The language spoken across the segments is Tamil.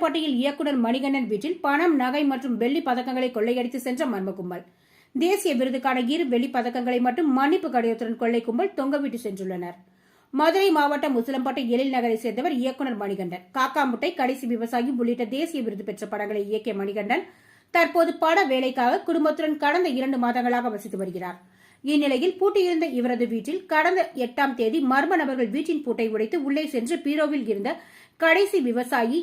உசிலம்பட்டியில் இயக்குநர் மணிகண்டன் வீட்டில் பணம் நகை மற்றும் வெள்ளி பதக்கங்களை கொள்ளையடித்து சென்ற மர்ம கும்பல் தேசிய விருதுக்கான இரு வெள்ளி பதக்கங்களை மட்டும் மன்னிப்பு கடிதத்துடன் கொள்ளை கும்பல் தொங்கவிட்டு சென்றுள்ளனர். மதுரை மாவட்டம் உசிலம்பட்டை எழில் நகரை சேர்ந்தவர் இயக்குனர் மணிகண்டன். காக்காமுட்டை கடைசி விவசாயி உள்ளிட்ட தேசிய விருது பெற்ற படங்களை இயக்கிய மணிகண்டன் தற்போது பட வேலைக்காக குடும்பத்துடன் கடந்த இரண்டு மாதங்களாக வசித்து வருகிறார். இந்நிலையில் பூட்டியிருந்த இவரது வீட்டில் கடந்த எட்டாம் தேதி மர்ம நபர்கள் வீட்டின் பூட்டை உடைத்து உள்ளே சென்று பீரோவில் இருந்த கடைசி விவசாயி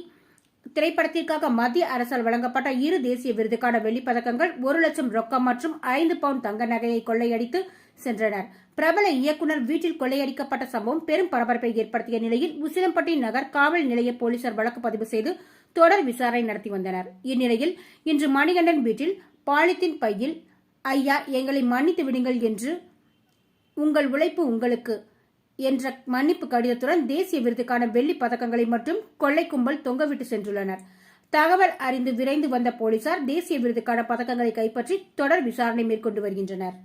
திரைப்படத்திற்காக மத்திய அரசால் வழங்கப்பட்ட இரு தேசிய விருதுக்கான வெள்ளிப்பதக்கங்கள் ஒரு லட்சம் ரொக்கம் மற்றும் ஐந்து பவுண்ட் தங்க நகையை கொள்ளையடித்து சென்றனர். பிரபல இயக்குனர் வீட்டில் கொள்ளையடிக்கப்பட்ட சம்பவம் பெரும் பரபரப்பை ஏற்படுத்திய நிலையில் உசிலம்பட்டி நகர் காவல் நிலைய போலீசார் வழக்கு பதிவு செய்து தொடர் விசாரணை நடத்தி வந்தனர். இந்நிலையில் இன்று மணிகண்டன் வீட்டில் பாலித்தீன் பையில் ஐயா எங்களை மன்னித்து விடுங்கள் என்று உங்கள் உழைப்பு உங்களுக்கு என்ற மன்னிப்பு கடிதத்துடன் தேசிய விருதுக்கான வெள்ளி பதக்கங்களை மட்டும் கொள்ளை கும்பல் தொங்கவிட்டு சென்றுள்ளனர். தகவல் அறிந்து விரைந்து வந்த போலீசார் தேசிய விருதுக்கான பதக்கங்களை கைப்பற்றி தொடர் விசாரணை மேற்கொண்டு வருகின்றனர்.